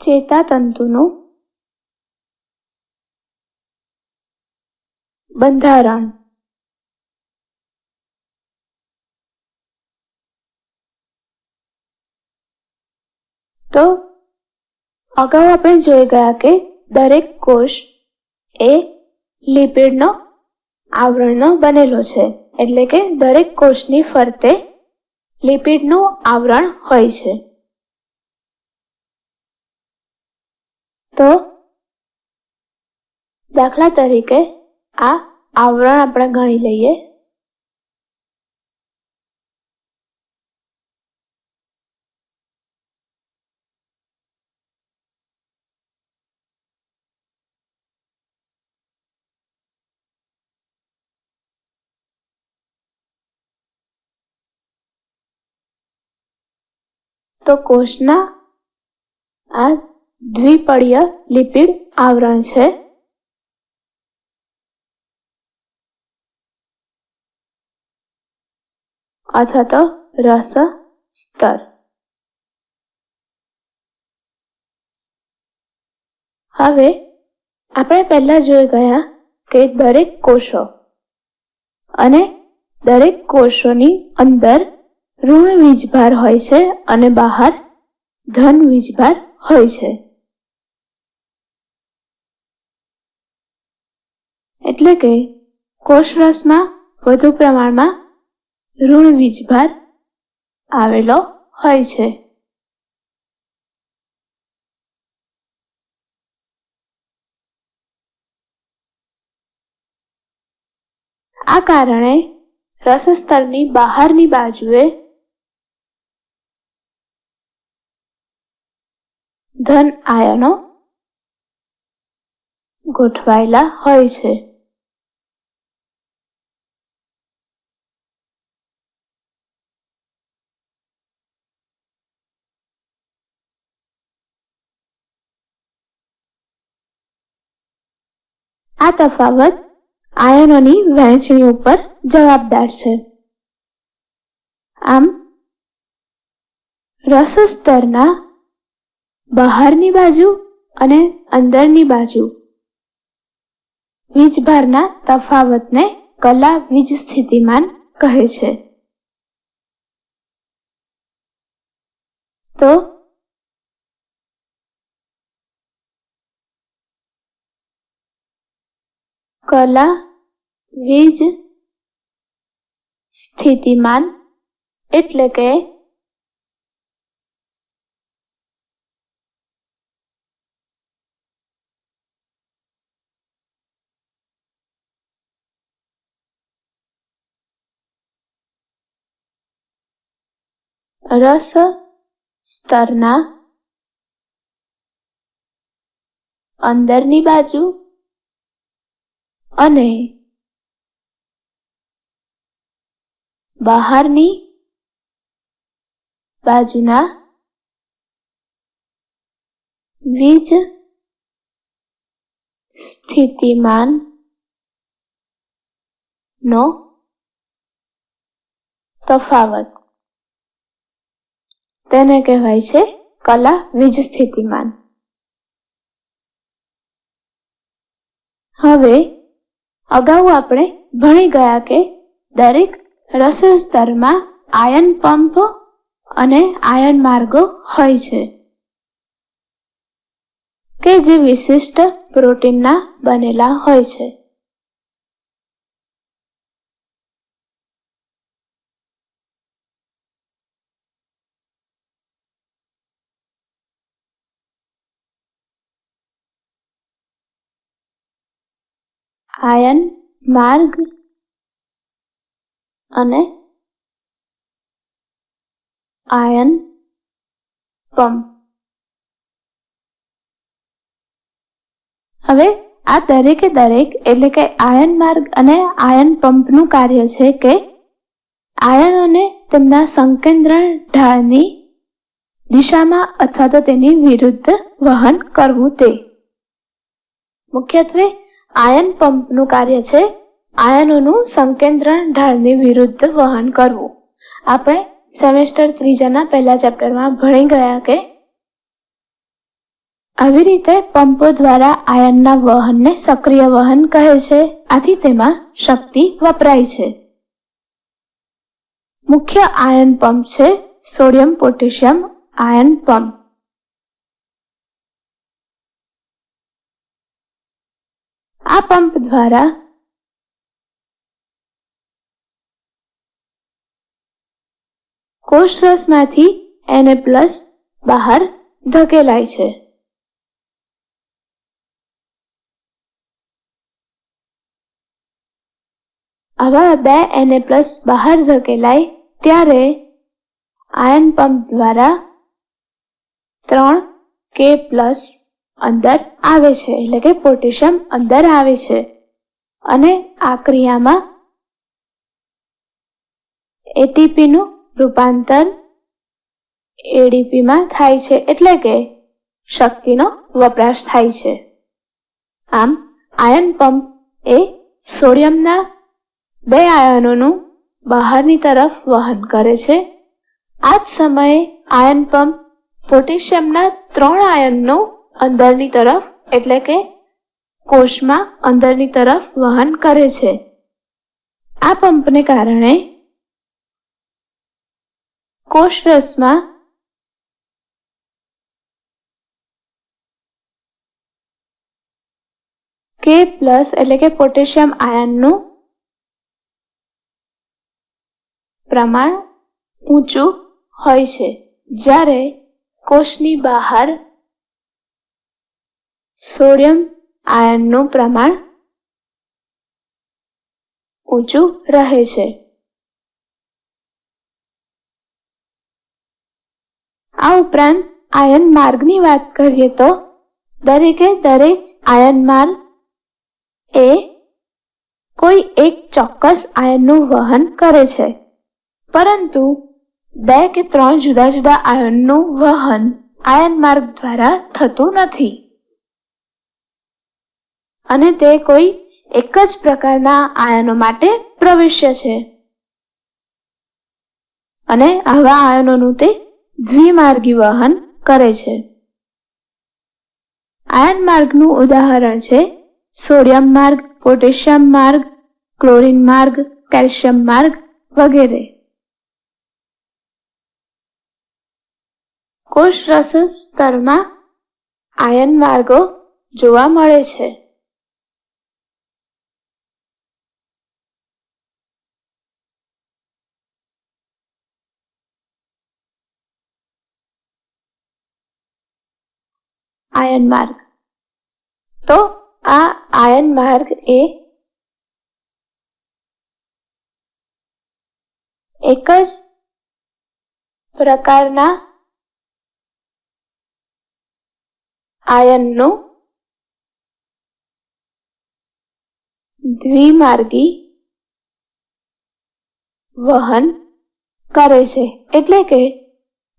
ચેતાતંતુનું બંધારણ. તો અગાઉ આપણે જોઈ ગયા કે દરેક કોષ એ લિપિડનો આવરણનો બનેલો છે. એટલે કે દરેક કોષની ફરતે લિપિડનું આવરણ હોય છે. તો દાખલા તરીકે આ આવરણ આપણે ગણી લઈએ. તો કોષના આ દ્વિપળીય લિપિડ આવરણ છે. અથવા તો રસ સ્તર. હવે આપણે પહેલા જોઈ ગયા કે દરેક કોષો અને દરેક કોષોની અંદર ઋણ વીજભાર હોય છે અને બહાર ધન વીજભાર હોય છે. એટલે કે કોષરસમાં વધુ પ્રમાણમાં ઋણ વીજભાર આવેલો હોય છે. આ કારણે રસસ્તરની બહારની બાજુએ ધન આયનો ગોઠવાયેલા હોય છે. આ તફાવત આયનોની વહેંચણી ઉપર જવાબદાર છે. આમ રસ સ્તરના બહારની બાજુ અને અંદરની બાજુ વીજભારના તફાવતને કલા વીજ સ્થિતિમાન કહે છે. તો કલા વીજ સ્થિતિમાન એટલે કે રસ સ્તરના અંદરની બાજુ અને બહારની બાજુના વીજ સ્થિતિમાન નો તફાવત. તેને કહેવાય છે કલા વીજ સ્થિતિમાન. હવે અગાઉ આપણે ભણી ગયા કે દરેક રસ સ્તરમાં આયન પંપ અને આયન માર્ગો હોય છે કે જે વિશિષ્ટ પ્રોટીનના બનેલા હોય છે. આયન, માર્ગ અને આયન પંપ હવે આ દરેકે દરેક એટલે કે આયન માર્ગ અને આયન પંપનું કાર્ય છે કે આયનોને તેમના સંકેન્દ્રણ ઢાળની દિશામાં અથવા તો તેની વિરુદ્ધ વહન કરવું તે. મુખ્યત્વે આયન પંપનું કાર્ય છે આયનોનું સંકેન્દ્રણ ઢાળની વિરુદ્ધ વહન કરવું. આપણે સેમેસ્ટર ત્રીજાના પહેલા ચેપ્ટરમાં ભણી ગયા કે આવી રીતે પંપો દ્વારા આયનના વહનને સક્રિય વહન કહે છે. આથી તેમાં શક્તિ વપરાય છે. મુખ્ય આયન પંપ છે સોડિયમ પોટેશિયમ આયન પંપ. આ પંપ દ્વારા કોષરસમાંથી એને પ્લસ બહાર ધકેલાય છે. આવા બે એને પ્લસ બહાર ધકેલાય ત્યારે આયન પંપ દ્વારા ત્રણ કે પ્લસ અંદર આવે છે, એટલે કે પોટેશિયમ અંદર આવે છે. અને આ ક્રિયામાં એટીપીનું રૂપાંતર એડીપીમાં થાય છે, એટલે કે શક્તિનો વપરાશ થાય છે. આમ, આયન પંપ એ સોડિયમના બે આયનોનું બહારની તરફ વહન કરે છે. આ જ સમયે આયન પંપ પોટેશિયમના ત્રણ આયનનું અંદરની તરફ, એટલે કે કોષમાં અંદરની તરફ વહન કરે છે. આ પંપને કારણે કોષરસમાં કે પ્લસ એટલે કે પોટેશિયમ આયનનું પ્રમાણ ઊંચું હોય છે. જ્યારે કોષની બહાર સોડિયમ આયનનું પ્રમાણ ઊંચું રહે છે. આ ઉપરાંત આયન માર્ગની વાત કરીએ તો દરેકે દરેક આયન માર્ગ એ કોઈ એક ચોક્કસ આયનનું વહન કરે છે. પરંતુ બે કે ત્રણ જુદા જુદા આયનનું વહન આયન માર્ગ દ્વારા થતું નથી. અને તે કોઈ એક જ પ્રકારના આયનો માટે પ્રવેશ્ય છે. અને આવા આયનોનું તે દ્વિમાર્ગી વહન કરે છે. આયન માર્ગનું ઉદાહરણ છે સોડિયમ માર્ગ, પોટેશિયમ માર્ગ, ક્લોરીન માર્ગ, કેલ્શિયમ માર્ગ વગેરે. કોષ રસ સ્તરમાં આયન માર્ગો જોવા મળે છે. આયન માર્ગ. તો આ આયન માર્ગ એ એક જ પ્રકારના આયનનું દ્વિમાર્ગી વહન કરે છે. એટલે કે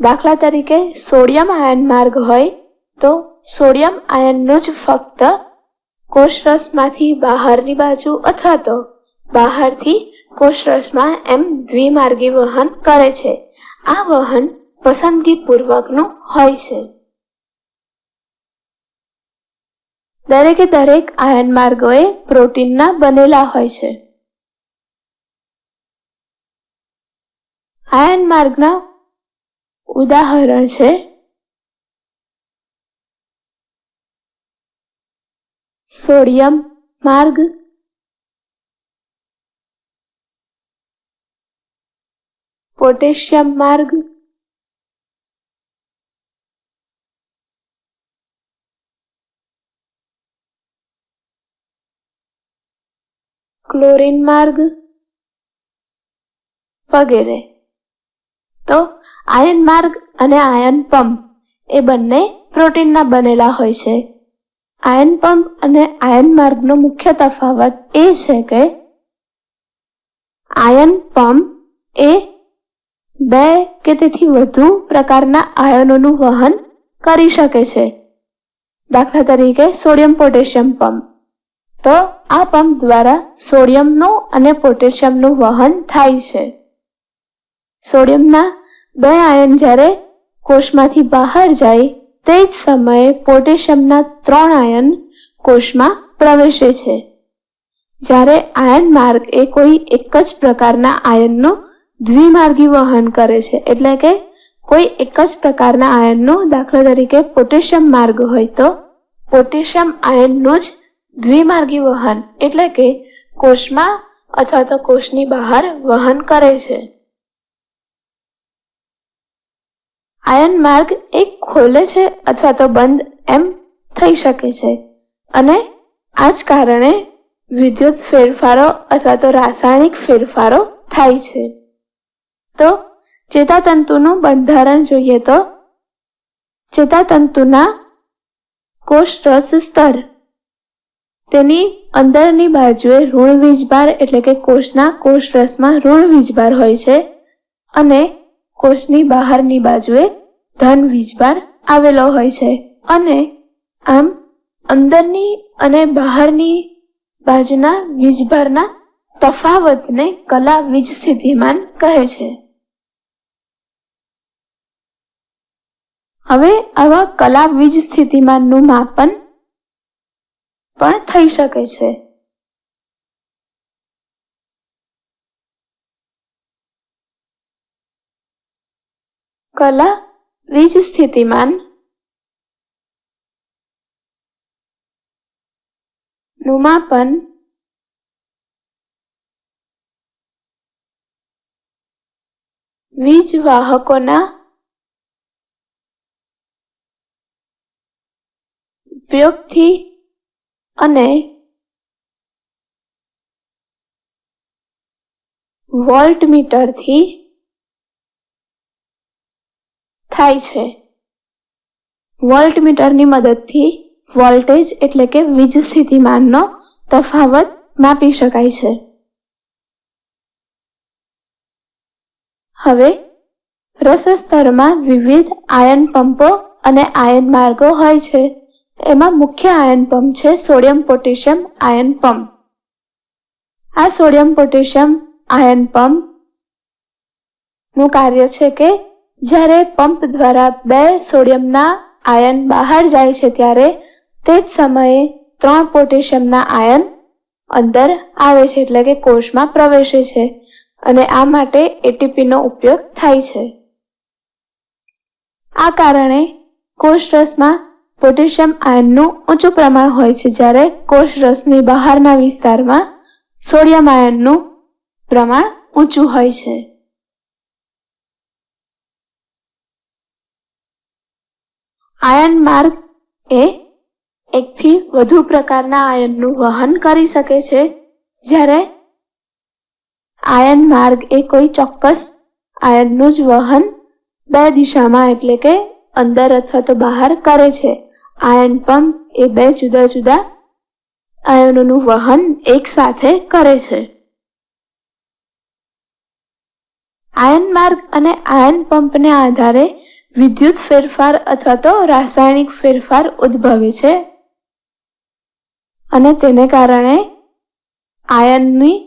દાખલા તરીકે સોડિયમ આયન માર્ગ હોય તો સોડિયમ આયનનો જ ફક્ત કોષરસમાંથી બહારની બાજુ અથવા તો બહારથી કોષરસમાં એમ દ્વિમાર્ગી વહન કરે છે. આ વહન પસંદગી પૂર્વકનું હોય છે. દરેકે દરેક આયન માર્ગોએ પ્રોટીનના બનેલા હોય છે. આયન માર્ગના ઉદાહરણ છે સોડિયમ, માર્ગ. પોટેશિયમ, માર્ગ. ક્લોરીન, માર્ગ. વગેરે. તો આયન, માર્ગ અને આયન પંપ એ બંને પ્રોટીનના બનેલા હોય છે. આયન પંપ અને આયન માર્ગનો મુખ્ય તફાવત એ છે કે આયન પંપ એ બે કે તેથી વધુ પ્રકારના આયનોનું વહન કરી શકે છે. દાખલા તરીકે સોડિયમ પોટેશિયમ પંપ. તો આ પંપ દ્વારા સોડિયમનું અને પોટેશિયમનું વહન થાય છે. સોડિયમના બે આયન જ્યારે કોષમાંથી બહાર જાય તે જ સમયે પોટેશિયમના ત્રણ આયન કોષમાં પ્રવેશે છે. જ્યારે આયન માર્ગ એ કોઈ એક જ પ્રકારના આયનનું દ્વિમાર્ગી વહન કરે છે, એટલે કે કોઈ એક જ પ્રકારના આયનનો દાખલા તરીકે પોટેશિયમ માર્ગ હોય તો પોટેશિયમ આયનનું જ દ્વિમાર્ગી વહન, એટલે કે કોષમાં અથવા તો કોષની બહાર વહન કરે છે. આયન માર્ગ એક ખોલે છે અથવા તો બંધ એમ થઈ શકે છે. અને આ જ કારણે વિદ્યુત ફેરફારો અથવા તો રાસાયણિક ફેરફારો થાય છે. તો ચેતાતંતુનું બંધારણ જોઈએ તો ચેતાતંતુના કોષરસ સ્તર. તેની અંદરની બાજુએ ઋણ વીજભાર એટલે કે કોષના કોષરસમાં ઋણ વીજભાર હોય છે અને કોષની બહારની બાજુએ ધન વીજભાર આવેલો હોય છે. અને આમ અંદરની અને બહારની બાજુના વીજભારના તફાવતને કલા વીજ સ્થિતિમાન કહે છે. હવે આવા કલા વીજ સ્થિતિમાનનું માપન પણ થઈ શકે છે. કલા વીજ સ્થિતિમાનનું માપન વીજ વાહકોના ઉપયોગથી અને વોલ્ટમીટરથી થાય છે. વોલ્ટમીટરની મદદથી વોલ્ટેજ એટલે કે વીજ સ્થિતિમાનનો તફાવત માપી શકાય છે. હવે રસ સ્તરમાં વિવિધ આયન પંપો અને આયન માર્ગો હોય છે. એમાં મુખ્ય આયન પંપ છે સોડિયમ પોટેશિયમ આયન પંપ. આ સોડિયમ પોટેશિયમ આયન પંપનું કાર્ય છે કે જ્યારે પંપ દ્વારા બે સોડિયમના આયન બહાર જાય છે ત્યારે તે જ સમયે ત્રણ પોટેશિયમના આયન અંદર આવે છે એટલે કે કોષમાં પ્રવેશે છે અને આ માટે એટીપીનો ઉપયોગ થાય છે. આ કારણે કોષ રસમાં પોટેશિયમ આયનનું ઊંચું પ્રમાણ હોય છે જ્યારે કોષ રસની બહારના વિસ્તારમાં સોડિયમ આયનનું પ્રમાણ ઊંચું હોય છે. આયન માર્ગ એ એકથી વધુ પ્રકારના આયનનું વહન કરી શકે છે, જ્યારે આયન માર્ગ એ કોઈ ચોક્કસ આયનનું જ વહન બે દિશામાં એટલે કે અંદર અથવા તો બહાર કરે છે. આયન પંપ એ બે જુદા જુદા આયનોનું વહન એક સાથે કરે છે. આયન માર્ગ અને આયન પંપને આધારે વિદ્યુત ફેરફાર અથવા તો રાસાયણિક ફેરફાર ઉદ્ભવે છે. અને તેને કારણે આયનની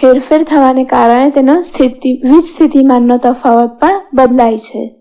ફેરફેર થવાને કારણે તેનો સ્થિતિ વીજ સ્થિતિમાનનો તફાવત પણ બદલાય છે.